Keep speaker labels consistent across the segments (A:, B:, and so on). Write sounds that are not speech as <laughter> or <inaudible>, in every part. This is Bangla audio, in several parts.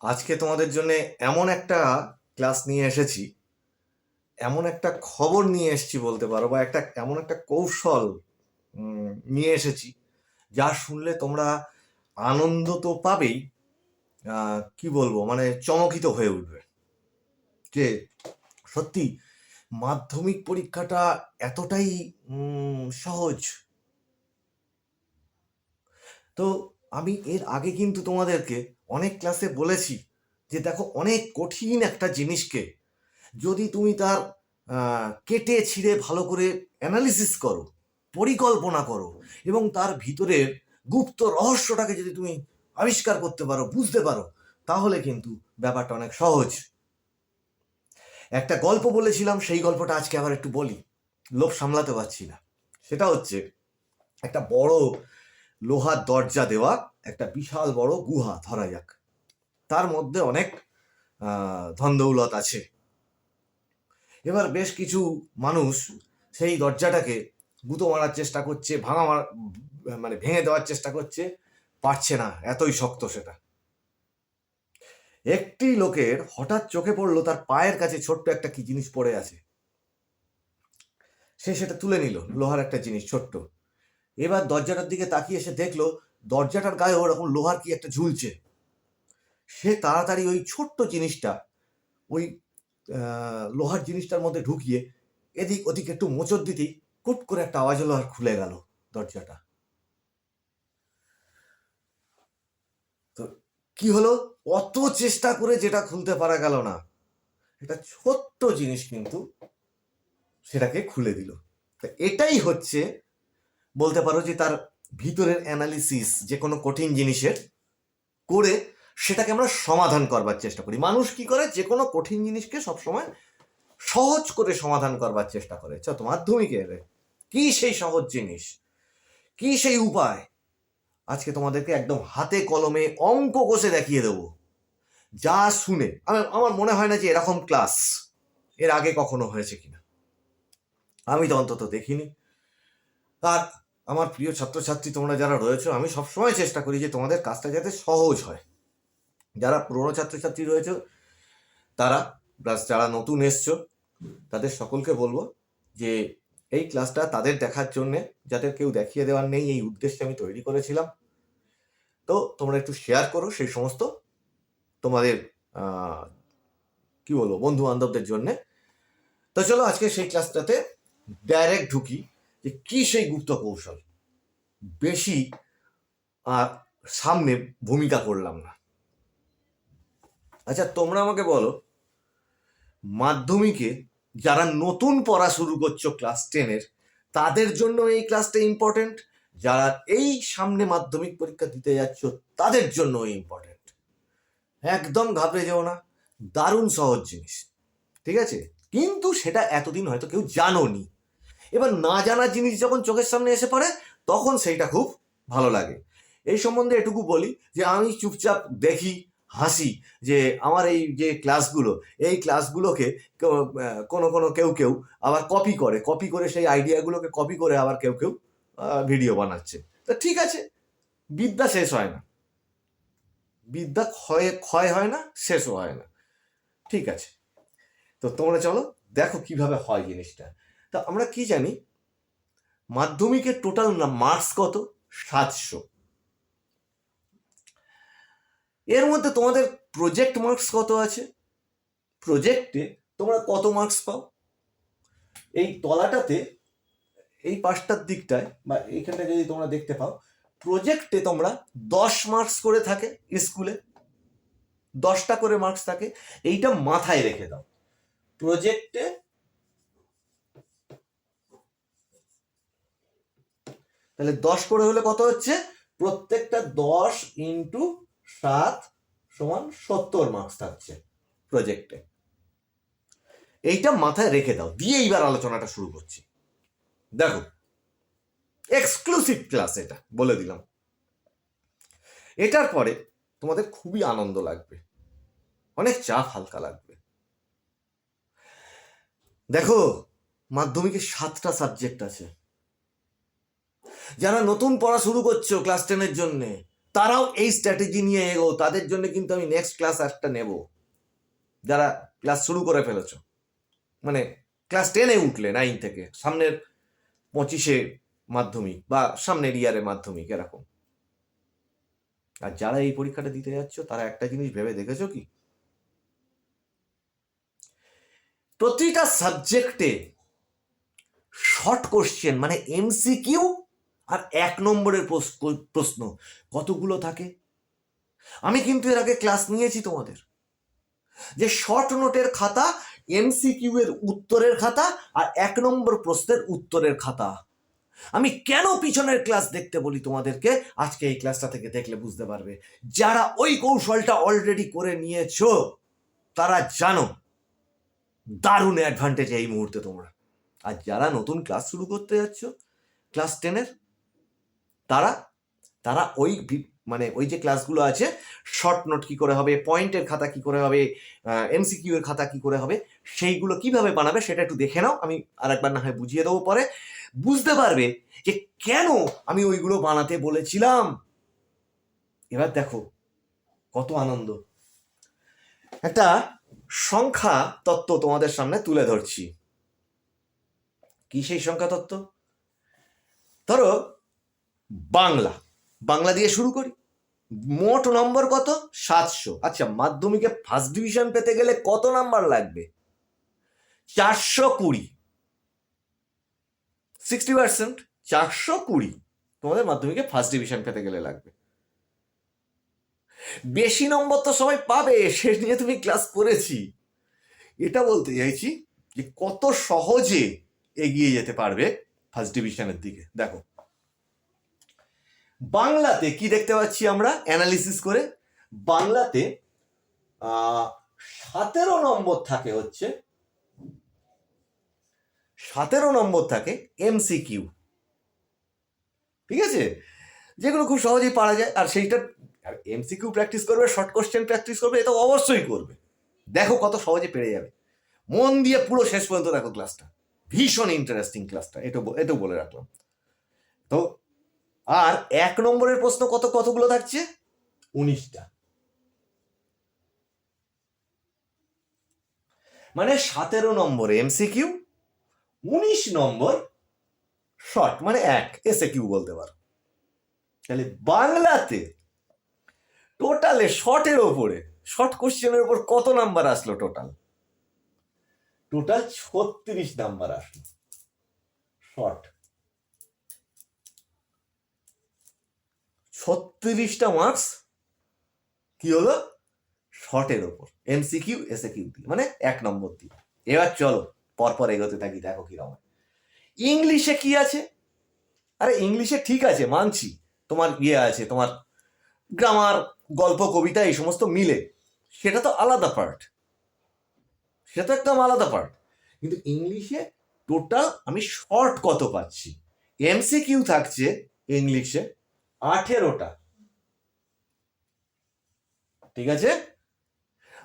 A: আজকে তোমাদের জন্য এমন একটা ক্লাস নিয়ে এসেছি, এমন একটা খবর নিয়ে এসেছি বলতে পারো বা একটা, এমন একটা কৌশল নিয়ে এসেছি, যা শুনলে তোমরা আনন্দ তো পাবেই কি বলব মানে চমকিত হয়ে উঠবে। যে সত্যি মাধ্যমিক পরীক্ষাটা এতটাই সহজ। তো আমি এর আগে কিন্তু তোমাদেরকে অনেক ক্লাসে বলেছি যে দেখো অনেক কঠিন একটা জিনিসকে যদি তুমি তার কেটে ছিঁড়ে ভালো করে অ্যানালিসিস করো, পরিকল্পনা করো এবং তার ভিতরের গুপ্ত রহস্যটাকে যদি তুমি আবিষ্কার করতে পারো, বুঝতে পারো, তাহলে কিন্তু ব্যাপারটা অনেক সহজ। একটা গল্প বলেছিলাম, সেই গল্পটা আজকে আবার একটু বলি, লোভ সামলাতে পারছি না। সেটা হচ্ছে, একটা বড় লোহার দরজা দেওয়া বিশাল বড় গুহা ধরা যাক তার মধ্যে অনেক আহ, ধনদৌলত আছে। এবার বেশ কিছু মানুষ সেই দরজাটাকে গুঁতো মারার চেষ্টা করছে ভাঙা মার মানে ভেঙে দেওয়ার চেষ্টা করছে পারছে না এতই শক্ত সেটা। একটি লোকের হঠাৎ চোখে পড়ল তার পায়ের কাছে ছোট্ট একটা কি জিনিস পড়ে আছে। সে সেটা তুলে নিল লোহার একটা জিনিস ছোট্ট। এবার দরজাটার দিকে তাকিয়ে এসে দেখল দরজাটার গায়ে ওরকম লোহার কি একটা ঝুলছে। সে তাড়াতাড়ি ওই ছোট্ট জিনিসটা, ওই লোহার জিনিসটার মধ্যে ঢুকিয়ে এদিক ওদিক একটু মোচর দিতেই কুট করে একটা আওয়াজ হলো আর খুলে গেল দরজাটা। তো কি হলো? অত চেষ্টা করে যেটা খুলতে পারা গেল না। এটা ছোট্ট জিনিস কিন্তু সেটাকে খুলে দিল। তা এটাই হচ্ছে, বলতে পারো যে তার ভিতরের অ্যানালিসিস যে কোনো কঠিন জিনিসের করে সেটাকে আমরা সমাধান করবার চেষ্টা করি। মানুষ কি করে? যে কোনো কঠিন জিনিসকে সবসময় সহজ করে সমাধান করবার চেষ্টা করে। চত মাধ্যমিকের কি সেই সহজ জিনিস? কি সেই উপায়? আজকে তোমাদেরকে একদম হাতে কলমে অঙ্ক কষে দেখিয়ে দেবো। যা শুনে, আমার মনে হয় না যে এরকম ক্লাস এর আগে কখনো হয়েছে কিনা। আমি তো অন্তত দেখিনি। আর আমার প্রিয় ছাত্রছাত্রী, তোমরা যারা রয়েছো, আমি সবসময় চেষ্টা করি যে তোমাদের কাজটা যাতে সহজ হয়। যারা পুরনো ছাত্রছাত্রী রয়েছে, তারা প্লাস যারা নতুন এসছো, তাদের সকলকে বলব যে এই ক্লাসটা তাদের দেখার জন্যে, যাদের কেউ দেখিয়ে দেওয়ার নেই, এই উদ্দেশ্যে আমি তৈরি করেছিলাম। তো তোমরা একটু শেয়ার করো সেই সমস্ত তোমাদের কি বলব বন্ধু বান্ধবদের জন্যে। তো চলো আজকে সেই ক্লাসটাতে ডাইরেক্ট ঢুকি। যে কি সেই গুপ্ত কৌশল? বেশি আর সামনে ভূমিকা করলাম না। আচ্ছা তোমরা আমাকে বলো, মাধ্যমিকে যারা নতুন পড়া শুরু করছ ক্লাস টেনের তাদের জন্য এই ক্লাসটা ইম্পর্টেন্ট যারা এই সামনে মাধ্যমিক পরীক্ষা দিতে যাচ্ছ, তাদের জন্য ইম্পর্টেন্ট একদম ঘাবড়ে যেও না, দারুণ সহজ জিনিস। ঠিক আছে? কিন্তু সেটা এতদিন হয়তো কেউ জানোনি। এবার না জানা জিনিস যখন চোখের সামনে এসে পড়ে, তখন সেইটা খুব ভালো লাগে। এই সম্বন্ধে এটুকু বলি যে, আমি চুপচাপ দেখি, হাসি যে, আমার এই যে ক্লাসগুলো, এই ক্লাসগুলোকে কোনো কোনো, কেউ কেউ আবার কপি করে। কপি করে সেই আইডিয়াগুলোকে কপি করে আবার কেউ কেউ ভিডিও বানাচ্ছে। তা ঠিক আছে, বিদ্যা শেষ হয় না। বিদ্যা ক্ষয় ক্ষয় হয় না, শেষও হয় না। ঠিক আছে। তো তোমরা চলো, দেখো কীভাবে হয় জিনিসটা। তা আমরা কি জানি? মাধ্যমিকের টোটাল মার্কস কত? সাতশো। এর মধ্যে তোমাদের প্রজেক্ট মার্কস কত আছে? প্রজেক্টে তোমরা কত মার্কস পাও? এই তলাটাতে, এই পাশটার দিকটায়, বা এইখানটা যদি তোমরা দেখতে পাও প্রজেক্টে তোমরা দশ মার্কস করে থাকে স্কুলে। দশটা করে মার্কস থাকে। এইটা মাথায় রেখে দাও। প্রজেক্টে তাহলে দশ করে হলে কত হচ্ছে? প্রত্যেকটা দশ ইন্টু সাত সমান সত্তর মার্কস থাকছে প্রজেক্টে এইটা মাথায় রেখে দাও, দিয়ে এইবার আলোচনাটা শুরু করছি। দেখো এক্সক্লুসিভ ক্লাস এটা, বলে দিলাম। এটার পরে তোমাদের খুবই আনন্দ লাগবে, অনেক চাপ হালকা লাগবে। দেখো মাধ্যমিকে সাতটা সাবজেক্ট আছে। যারা নতুন পড়া শুরু করছ ক্লাস টেনের জন্যে, তারাও এই স্ট্র্যাটেজি নিয়ে এগো। তাদের জন্য কিন্তু আমি নেক্সট ক্লাস একটা নেব। যারা ক্লাস শুরু করে ফেলেছ। মানে ক্লাস টেনে উঠলে নাইন থেকে, সামনের পঁচিশে মাধ্যমিক বা সামনের ইয়ারে মাধ্যমিক, এরকম। আর যারা এই পরীক্ষাটা দিতে যাচ্ছ, তারা একটা জিনিস ভেবে দেখেছ কি? প্রতিটা সাবজেক্টে শর্ট কোশ্চেন মানে এমসিকিউ আর এক নম্বরের প্রশ্ন, কতগুলো থাকে? আমি কিন্তু এর আগে ক্লাস নিয়েছি তোমাদের। যে শর্ট নোটের খাতা এমসিকিউ এর উত্তরের খাতা আর এক নম্বর প্রশ্নের উত্তরের খাতা। আমি কেন পিছনের ক্লাস দেখতে বলি তোমাদেরকে? আজকে এই ক্লাসটা থেকে দেখলে বুঝতে পারবে। যারা ওই কৌশলটা অলরেডি করে নিয়েছো, তারা জানো দারুণ অ্যাডভান্টেজ এই মুহূর্তে তোমরা। আর যারা নতুন ক্লাস শুরু করতে যাচ্ছ ক্লাস টেনের তারা তারা ওই মানে ওই যে ক্লাসগুলো আছে শর্ট নোট কি করে হবে পয়েন্টের খাতা কি করে হবে এমসিকিউ এর খাতা কি করে হবে, সেইগুলো কীভাবে বানাবে সেটা একটু দেখে নাও, আমি আরেকবার না হয় বুঝিয়ে দেবো পরে। বুঝতে পারবে যে কেন আমি ওইগুলো বানাতে বলেছিলাম। এবার দেখো, কত আনন্দ। একটা সংখ্যা তত্ত্ব তোমাদের সামনে তুলে ধরছি। কি সেই সংখ্যা তত্ত্ব? ধরো বাংলা। বাংলা দিয়ে শুরু করি। মোট নম্বর কত? সাতশো। আচ্ছা মাধ্যমিকে ফার্স্ট ডিভিশন পেতে গেলে কত নাম্বার লাগবে? চারশো কুড়ি। সিক্সটি পার্সেন্ট চারশো কুড়ি। তোমাদের মাধ্যমিকে ফার্স্ট ডিভিশন পেতে গেলে লাগবে। বেশি নম্বর তো সবাই পাবে, সে নিয়ে তুমি ক্লাস করেছি। এটা বলতে চাইছি যে কত সহজে এগিয়ে যেতে পারবে ফার্স্ট ডিভিশনের দিকে। দেখো বাংলাতে কি দেখতে পাচ্ছি আমরা? অ্যানালিসিস করে। বাংলাতে সতেরো নম্বর থাকে হচ্ছে, সতেরো নম্বর থাকে এমসিকিউ ঠিক আছে? যেগুলো খুব সহজেই পারা যায়। আর সেইটা এমসিকিউ প্র্যাকটিস করবে শর্ট কোশ্চেন প্র্যাকটিস করবে এটা অবশ্যই করবে। দেখো কত সহজে পেরে যাবে। মন দিয়ে পুরো শেষ পর্যন্ত দেখো ক্লাসটা ভীষণ ইন্টারেস্টিং ক্লাসটা এটা এটাও বলে রাখলাম। তো আর এক নম্বরের প্রশ্ন কত, কতগুলো থাকছে? উনিশটা। মানে সতেরো নম্বর এমসিকিউ উনিশ নম্বর শর্ট মানে এক এসে কিউ বলতে পারো। তাহলে বাংলাতে টোটালে শর্টের ওপরে শর্ট কোশ্চেনের উপর কত নাম্বার আসলো টোটাল টোটাল ছত্রিশ নাম্বার আসলো। শর্ট ছত্রিশটা মার্কস কি হলো? শর্টের ওপর। এমসিকিউ এসে কিউ দিয়ে। মানে এক নম্বর দিয়ে। এবার চলো, পরপর এগোতে থাকি, দেখো কীরকম। ইংলিশে কি আছে? আরে ইংলিশে ঠিক আছে, মানছি। তোমার ইয়ে আছে, তোমার গ্রামার গল্প, কবিতা, এই সমস্ত মিলে। সেটা তো আলাদা পার্ট সেটা তো একদম আলাদা পার্ট কিন্তু ইংলিশে টোটাল আমি শর্ট কত পাচ্ছি? এমসি কিউ থাকছে ইংলিশে আঠেরোটা। ঠিক আছে?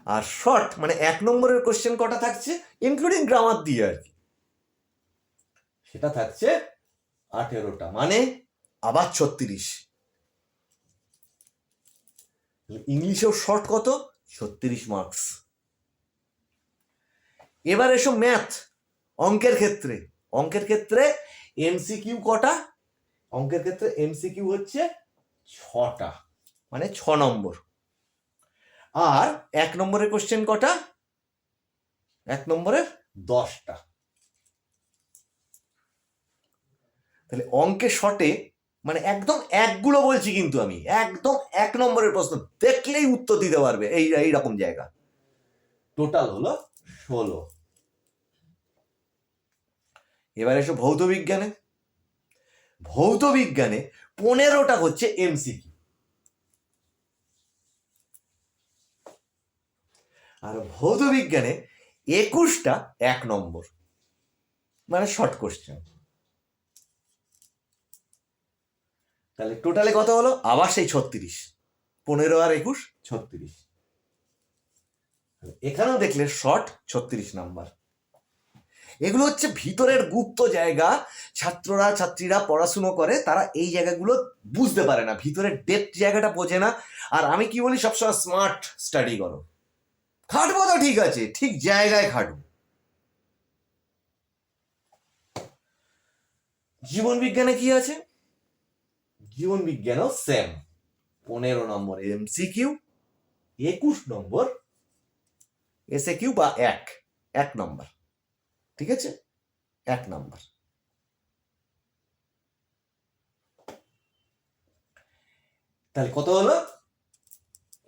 A: আর শর্ট মানে এক নম্বরের কোশ্চেন কটা থাকছে? ইনক্লুডিং গ্রামার দিয়ে আর কি। সেটা থাকছে আঠেরোটা মানে আবার ছত্রিশ। ইংলিশেও শর্ট কত? ছত্রিশ মার্কস এবার এসো ম্যাথ অঙ্কের ক্ষেত্রে। অঙ্কের ক্ষেত্রে এমসিকিউ কটা? অঙ্কের ক্ষেত্রে এমসিকিউ হচ্ছে ছটা মানে ছ নম্বর। আর এক নম্বরের কোশ্চেন কটা? এক নম্বরের দশটা। তাহলে অঙ্কে শটে মানে একদম একগুলো বলছি কিন্তু আমি, একদম এক নম্বরের প্রশ্ন, দেখলেই উত্তর দিতে পারবে এই এই রকম জায়গা। টোটাল হলো ষোলো। এবার এসো ভৌত বিজ্ঞানে। ভৌত বিজ্ঞানে পনেরোটা হচ্ছে এমসিকিউ। আর ভৌত বিজ্ঞানে একুশটা এক নম্বর। মানে শর্ট কোশ্চেন তাহলে টোটালে কত হলো? আবার সেই ছত্রিশ। পনেরো আর একুশ, ছত্রিশ। এখানেও দেখলে শর্ট ছত্রিশ নাম্বার। এগুলো হচ্ছে ভিতরের গুপ্ত জায়গা। ছাত্ররা, ছাত্রীরা পড়াশুনো করে, তারা এই জায়গাগুলো বুঝতে পারে না। ভিতরের ডেপথ জায়গাটা বোঝে না। আর আমি কি বলি, সবসময় স্মার্ট স্টাডি করো। খাটবো তো ঠিক আছে, ঠিক জায়গায় খাটবো। জীবন বিজ্ঞানে কি আছে? জীবন বিজ্ঞানও সেম পনেরো নম্বর এমসিকিউ একুশ নম্বর এসএ কিউ বা এক এক নম্বর। ঠিক আছে? এক নাম্বার। তাহলে কত হলো?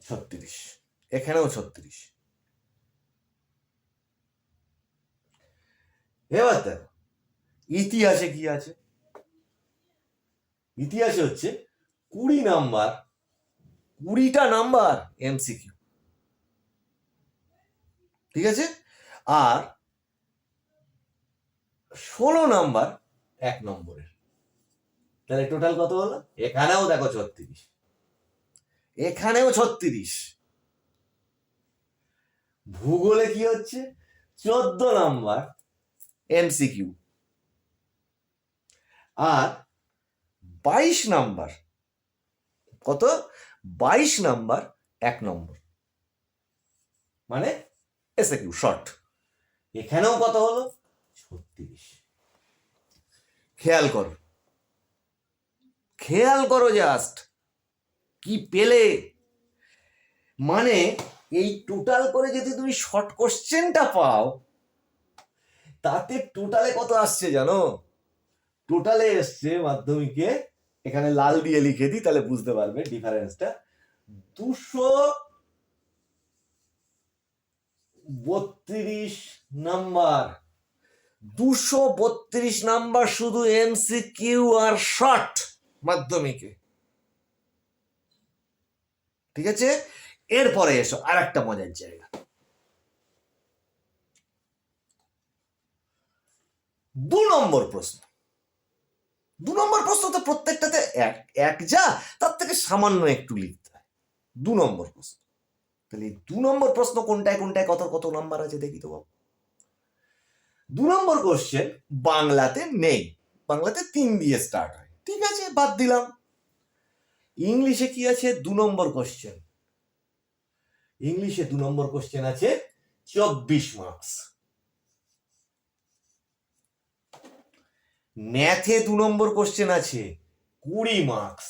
A: ছত্রিশ। এখানেও ছত্রিশ। এবার দেখো, ইতিহাসে কি আছে? ইতিহাসে হচ্ছে কুড়ি নাম্বার, কুড়িটা নাম্বার এমসিকিউ। ঠিক আছে? আর ষোলো নাম্বার এক নম্বরের। তাহলে টোটাল কত হলো? এখানেও দেখো ছত্রিশ। এখানেও ছত্রিশ। ভূগোলে কি হচ্ছে? চোদ্দ নাম্বার এমসিকিউ আর বাইশ নাম্বার কত? বাইশ নাম্বার এক নম্বর। মানে এসে কিউ শর্ট। এখানেও কত হলো? ছত্রিশ খেয়াল করো। খেয়াল করো জাস্ট কি পেলে? মানে এই টোটাল করে যদি তুমি শর্ট কোশ্চেনটা পাও, তাতে টোটালে কত আসছে জানো? টোটালে এসছে মাধ্যমিকে, এখানে লাল দিয়ে লিখে দিই, তাহলে বুঝতে পারবে ডিফারেন্সটা দুশো বত্রিশ নাম্বার। দুশো বত্রিশ নাম্বার শুধু এমসিকিউ আর শর্ট মাধ্যমিকে। ঠিক আছে? এরপরে এসো আর একটা মজার জায়গা। দু নম্বর প্রশ্ন। দু নম্বর প্রশ্ন তো প্রত্যেকটাতে এক এক যা, তার থেকে সামান্য একটু লিখতে হয়। দু নম্বর প্রশ্ন। তাহলে দু নম্বর প্রশ্ন কোনটায় কোনটায়, কত কত নাম্বার আছে দেখি তো বাবু। দু নম্বর কোশ্চেন বাংলাতে নেই। বাংলাতে তিন দিয়ে স্টার্ট হয়। ঠিক আছে, বাদ দিলাম। ইংলিশে কি আছে? দু নম্বর কোশ্চেন ইংলিশে দু নম্বর কোশ্চেন আছে চব্বিশ মার্কস ম্যাথে দু নম্বর কোশ্চেন আছে কুড়ি মার্কস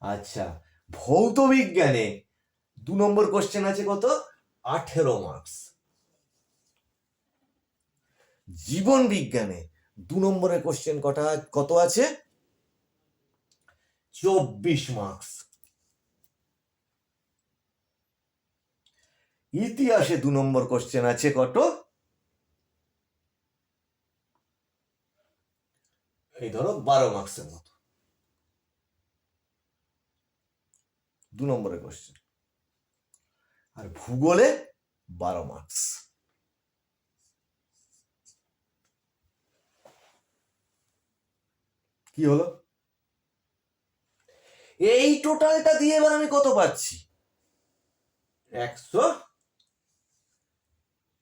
A: আচ্ছা ভৌত বিজ্ঞানে দু নম্বর কোশ্চেন আছে কত? আঠেরো মার্কস জীবন বিজ্ঞানে দু নম্বরের কোশ্চেন কটা, কত আছে? চব্বিশ মার্কস ইতিহাসে দু নম্বর কোশ্চেন আছে কত? এই ধরো বারো মার্কসের মতো। দু নম্বরের কোশ্চেন আর ভূগোলে বারো মার্কস কি হলো? এই টোটালটা দিয়ে এবার আমি কত পাচ্ছি? একশো?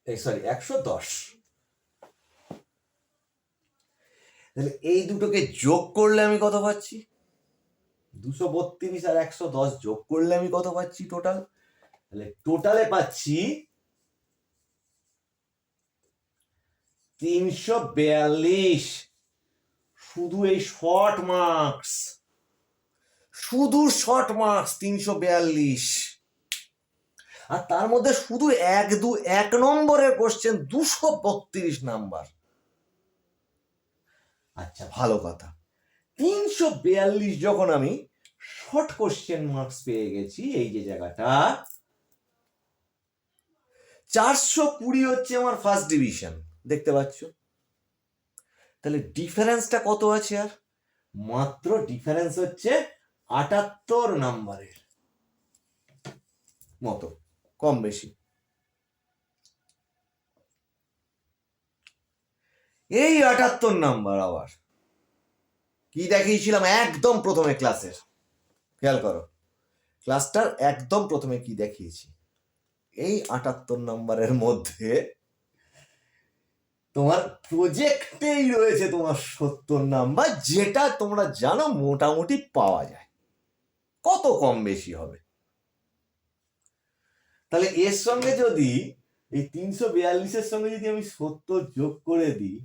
A: এই সরি একশো দশ। তাহলে এই দুটোকে যোগ করলে আমি কত পাচ্ছি? দুশো বত্রিশ আর একশো দশ যোগ করলে আমি কত পাচ্ছি টোটাল? তাহলে টোটালে পাচ্ছি তিনশো বিয়াল্লিশ। শুধু এই শর্ট মার্কস শুধু শর্ট মার্কস তিনশো বিয়াল্লিশ। আর তার মধ্যে শুধু এক দু এক নম্বরের কোশ্চেন দুশো বত্রিশ নাম্বার। আচ্ছা ভালো কথা। তিনশো বিয়াল্লিশ যখন আমি শর্ট কোশ্চেন মার্কস পেয়ে গেছি, এই যে জায়গাটা, চারশো কুড়ি হচ্ছে আমার ফার্স্ট ডিভিশন দেখতে পাচ্ছ? তাহলে ডিফারেন্সটা কত আছে আর? মাত্র ডিফারেন্স হচ্ছে আটাত্তর নাম্বারের মতো, কম বেশি। এই আটাত্তর নাম্বার আবার। কি দেখিয়েছিলাম? একদম প্রথমে ক্লাসের খেয়াল করো ক্লাসটার একদম প্রথমে কি দেখিয়েছি? এই আটাত্তর নাম্বারের মধ্যে তোমার প্রজেক্টেই রয়েছে তোমার সত্তর নাম্বার যেটা তোমরা জানো মোটামুটি পাওয়া যায়। কত কম বেশি হবে? তাহলে এর সঙ্গে যদি, এই তিনশো বিয়াল্লিশের সঙ্গে যদি আমি সত্তর যোগ করে দিই,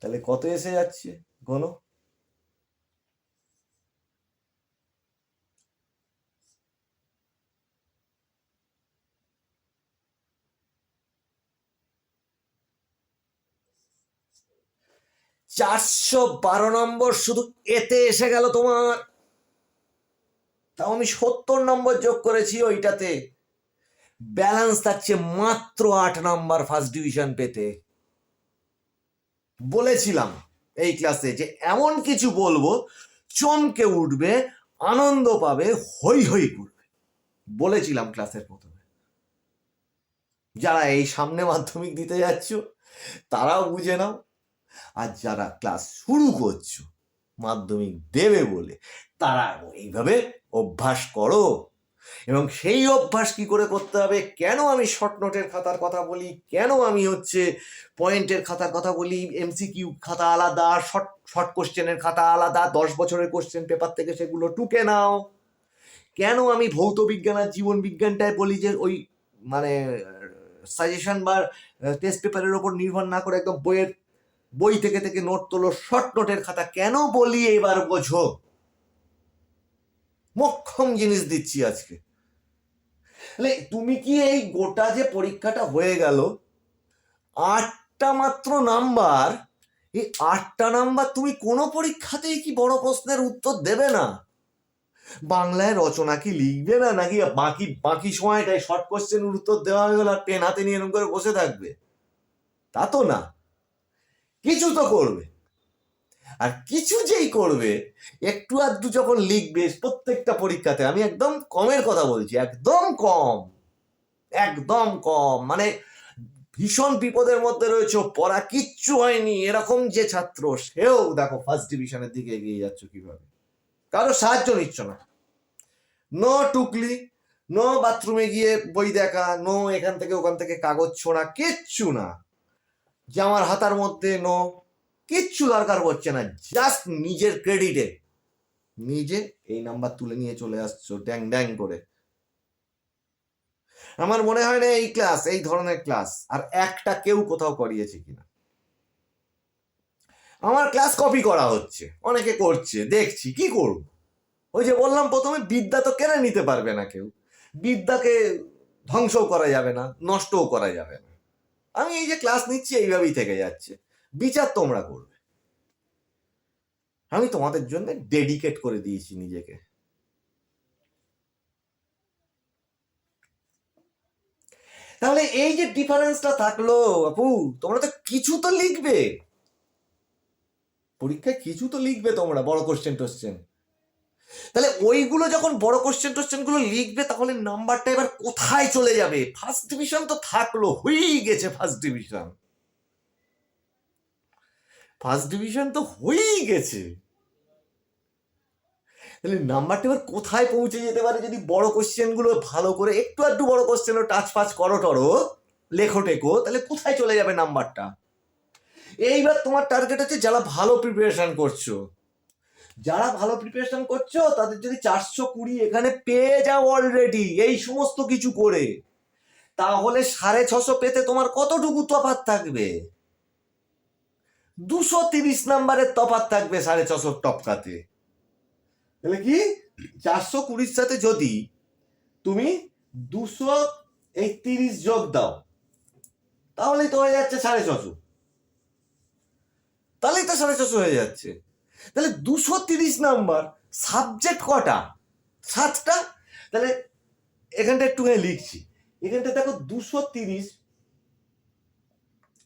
A: তাহলে কত এসে যাচ্ছে? গণ। চারশো বারো নম্বর, শুধু এতে এসে গেল তোমার। তাও আমি সত্তর নম্বর যোগ করেছি ওইটাতে। ব্যালেন্স থাকছে মাত্র আট নম্বর ফার্স্ট ডিভিশন পেতে। বলেছিলাম এই ক্লাসে যে এমন কিছু বলব, চমকে উঠবে, আনন্দ পাবে হই হই করবে। বলেছিলাম ক্লাসের প্রথমে। যারা এই সামনে মাধ্যমিক দিতে যাচ্ছ, তারাও বুঝে নাও। আর যারা ক্লাস শুরু করছ, মাধ্যমিক দেবে বলে, তারা এইভাবে অভ্যাস করো। এবং সেই অভ্যাস কি করে করতে হবে? কেন আমি শর্ট নোটের খাতার কথা বলি? কেন আমি হচ্ছে পয়েন্টের খাতার কথা বলি? এমসিকিউ খাতা আলাদা শর্ট শর্ট কোশ্চেনের খাতা আলাদা, দশ বছরের কোশ্চেন পেপার থেকে সেগুলো টুকে নাও। কেন আমি ভৌত বিজ্ঞান আর জীবন বিজ্ঞানটায় বলি যে ওই মানে সাজেশন বা টেস্ট পেপারের ওপর নির্ভর না করে একদম বইয়ের বই থেকে থেকে নোট তোলো শর্ট নোটের খাতা কেন বলি এবার বোঝো? মক্ষম জিনিস দিচ্ছি আজকে। তুমি কি এই গোটা যে পরীক্ষাটা হয়ে গেল, আটটা মাত্র নাম্বার, এই আটটা নাম্বার তুমি কোনো পরীক্ষাতেই কি বড় প্রশ্নের উত্তর দেবে না? বাংলায় রচনা কি লিখবে না, নাকি বাকি বাকি সময়টাই শর্ট কোশ্চেনের উত্তর দেওয়া হয়ে গেল আর পেন হাতে নিয়ে এরকম করে বসে থাকবে? তা তো না। কিছু তো করবে। আর কিছু যেই করবে, একটু আধটু যখন লিখবে প্রত্যেকটা পরীক্ষাতে, আমি একদম কমের কথা বলছি, একদম কম একদম কম মানে ভীষণ বিপদের মধ্যে রয়েছে, পড়া কিচ্ছু হয়নি, এরকম যে ছাত্র, সেও দেখো ফার্স্ট ডিভিশনের দিকে এগিয়ে যাচ্ছ কীভাবে। কারও সাহায্য নিচ্ছ না। নো টুকলি নো বাথরুমে গিয়ে বই দেখা নো এখান থেকে ওখান থেকে কাগজ ছোঁড়া, কিচ্ছু না। জামার হাতার মধ্যে নো, কিচ্ছু দরকার পড়ছে না জাস্ট নিজের ক্রেডিটে নিজে এই নাম্বার তুলে নিয়ে চলে আসছো ড্যাং ড্যাং করে। আমার মনে হয় না এই ক্লাস এই ধরনের ক্লাস আর একটা কেউ কোথাও করিয়েছে কিনা। আমার ক্লাস কপি করা হচ্ছে, অনেকে করছে, দেখছি, কি করব? ওই যে বললাম প্রথমে, বিদ্যা তো কেড়ে নিতে পারবে না কেউ। বিদ্যাকে ধ্বংসও করা যাবে না, নষ্টও করা যাবে না। আমি এই যে ক্লাস নিচ্ছি, এইভাবেই থেকে যাচ্ছে। বিচার তোমরা করবে। আমি তোমাদের জন্য ডেডিকেট করে দিয়েছি নিজেকে। তাহলে এই যে ডিফারেন্সটা থাকল, আপু, তোমরা তো কিছু তো লিখবে। পরীক্ষায় কিছু তো লিখবে তোমরা, বড় কোশ্চেন টোশ্চেন তাহলে ওইগুলো যখন বড় কোশ্চেন টোশ্চেনগুলো লিখবে, তাহলে নাম্বারটা এবার কোথায় চলে যাবে? ফার্স্ট ডিভিশন তো থাকল, হয়েই গেছে ফার্স্ট ডিভিশন ফার্স্ট ডিভিশন তো হয়েই গেছে। তাহলে নাম্বারটা এবার কোথায় পৌঁছে যেতে পারে যদি বড় কোশ্চেনগুলো ভালো করে একটু একটু বড় কোশ্চেনও টাচ ফাচ করো টরো, লেখো টেকো, তাহলে কোথায় চলে যাবে নাম্বারটা এইবার তোমার টার্গেট হচ্ছে যারা ভালো প্রিপারেশন করছ। যারা ভালো প্রিপারেশন করছ, তাদের যদি চারশো কুড়ি এখানে পেয়ে যাও অলরেডি এই সমস্ত কিছু করে, তাহলে সাড়ে ছশো পেতে তোমার কতটুকু তফাত থাকবে? দুশো তিরিশ নাম্বারের তফাৎ থাকবে সাড়ে ছশো টপকাতে। তাহলে কি? চারশো কুড়ির সাথে যদি তুমি দুশো এই তিরিশ যোগ দাও, তাহলেই তো হয়ে যাচ্ছে সাড়ে ছশো। তাহলেই তো সাড়ে ছশো হয়ে যাচ্ছে। তাহলে দুশো তিরিশ নাম্বার সাবজেক্ট কটা? সাতটা? তাহলে এখানটা একটুখানি লিখছি। এখানটা দেখো দুশো তিরিশ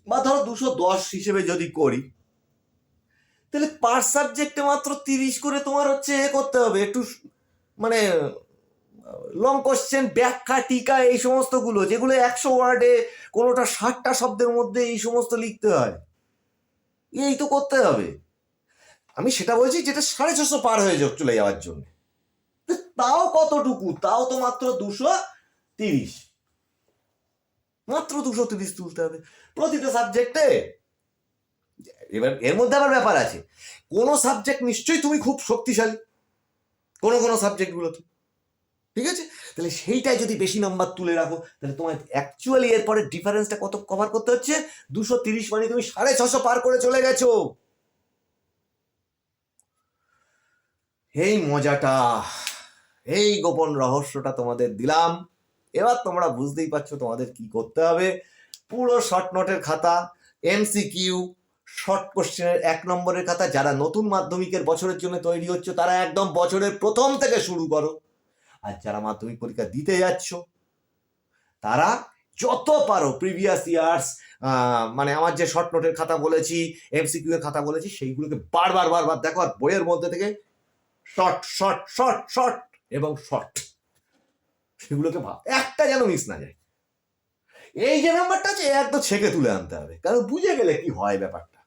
A: বা ধরো দুশো দশ হিসেবে যদি করি, তাহলে পার সাবজেক্টে মাত্র তিরিশ করে তোমার হচ্ছে এ করতে হবে। একটু মানে লং কোশ্চেন ব্যাখ্যা, টিকা, এই সমস্তগুলো, যেগুলো একশো ওয়ার্ডে কোনোটা ষাটটা শব্দের মধ্যে এই সমস্ত লিখতে হয়। এই তো করতে হবে। আমি সেটা বলছি যেটা সাড়ে ছশো পার হয়ে যাক চলে যাওয়ার জন্য। তাও কতটুকু? তাও তো মাত্র দুশো তিরিশ। মাত্র দুশো তিরিশ তুলতে হবে। প্রতিটা সাবজেক্টে এবার এর মধ্যে আবার ব্যাপার আছে। কোনো সাবজেক্ট নিশ্চয়ই তুমি খুব শক্তিশালী। কোনো কোনো সাবজেক্টগুলোতে ঠিক আছে? তাহলে সেইটাই যদি বেশি নাম্বার তুলে রাখো, তাহলে তোমার অ্যাকচুয়ালি এরপরে ডিফারেন্সটা কত কভার করতে হচ্ছে? দুশো তিরিশ মানে তুমি সাড়ে ছশো পার করে চলে গেছো। এই মজাটা, এই গোপন রহস্যটা তোমাদের দিলাম। এবার তোমরা বুঝতেই পারছ তোমাদের কি করতে হবে। পুরো শর্ট নোটের খাতা এমসিকিউ শর্ট কোশ্চেনের এক নম্বরের খাতা, যারা নতুন মাধ্যমিকের বছরের জন্য তৈরি হচ্ছে, তারা একদম বছরের প্রথম থেকে শুরু করো। আর যারা মাধ্যমিক পরীক্ষা দিতে যাচ্ছ, তারা যত পারো প্রিভিয়াস ইয়ার্স মানে আমার যে শর্ট নোটের খাতা বলেছি এমসিকিউ এর খাতা বলেছি, সেইগুলোকে বারবার বারবার দেখো, আর বইয়ের মধ্যে থেকে শর্ট শর্ট শর্ট শর্ট এবং শর্ট সেগুলোকে ভাব। একটা যেন মিস না যায়। এই যে নাম্বারটা আছে একদম ছেঁকে তুলে আনতে হবে। কারণ বুঝে গেলে কি হয় ব্যাপারটা।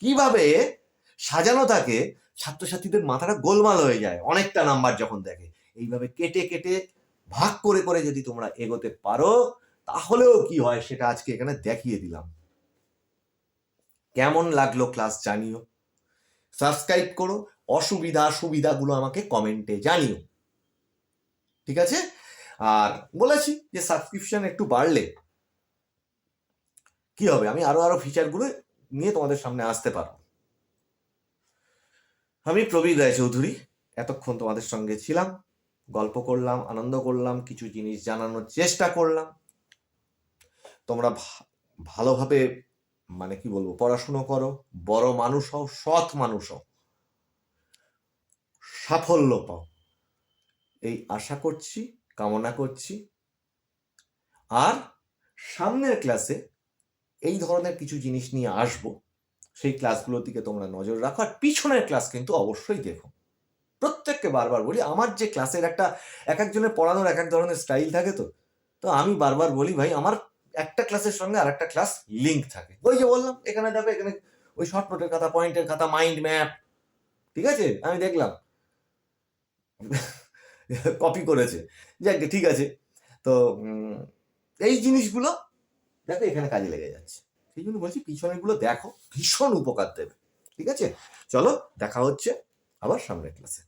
A: কীভাবে সাজানো থাকে ছাত্রছাত্রীদের মাথাটা গোলমাল হয়ে যায় অনেকটা নাম্বার যখন দেখে। এইভাবে কেটে কেটে ভাগ করে করে যদি তোমরা এগোতে পারো তাহলেও কি হয় সেটা আজকে এখানে দেখিয়ে দিলাম। কেমন লাগল ক্লাস জানিও। সাবস্ক্রাইব করো অসুবিধা সুবিধাগুলো আমাকে কমেন্টে জানিও। ঠিক আছে? আর বলেছি যে সাবস্ক্রিপশন একটু বাড়লে কি হবে? আমি আরও আরও ফিচারগুলো নিয়ে তোমাদের সামনে আসতে পারব। আমি প্রবীর রায়চৌধুরী, এতক্ষণ তোমাদের সঙ্গে ছিলাম। গল্প করলাম, আনন্দ করলাম, কিছু জিনিস জানানোর চেষ্টা করলাম। তোমরা ভালোভাবে মানে কি বলব? পড়াশুনো করো, বড় মানুষ হও, সৎ মানুষ হও। সাফল্য পাও। এই আশা করছি, কামনা করছি। আর সামনের ক্লাসে এই ধরনের কিছু জিনিস নিয়ে আসব, সেই ক্লাসগুলোর দিকে তোমরা নজর রাখো। আর পিছনের ক্লাস কিন্তু অবশ্যই দেখো। প্রত্যেককে বারবার বলি, আমার যে ক্লাসের একটা, এক একজনের পড়ানোর এক এক ধরনের স্টাইল থাকে তো তো আমি বারবার বলি, ভাই, আমার একটা ক্লাসের সঙ্গে আর একটা ক্লাস লিঙ্ক থাকে। ওই যে বললাম, এখানে যাবে এখানে ওই শর্ট খাতা পয়েন্টের খাতা মাইন্ড ম্যাপ ঠিক আছে? আমি দেখলাম। <laughs> কপি করেছে। যাক ঠিক আছে। তো এই জিনিসগুলো দেখো এখানে কাজে লেগে যাচ্ছে। সেই জন্য বলছি পিছনেরগুলো দেখো, ভীষণ উপকার দেবে। ঠিক আছে? চলো, দেখা হচ্ছে আবার সামনের ক্লাসে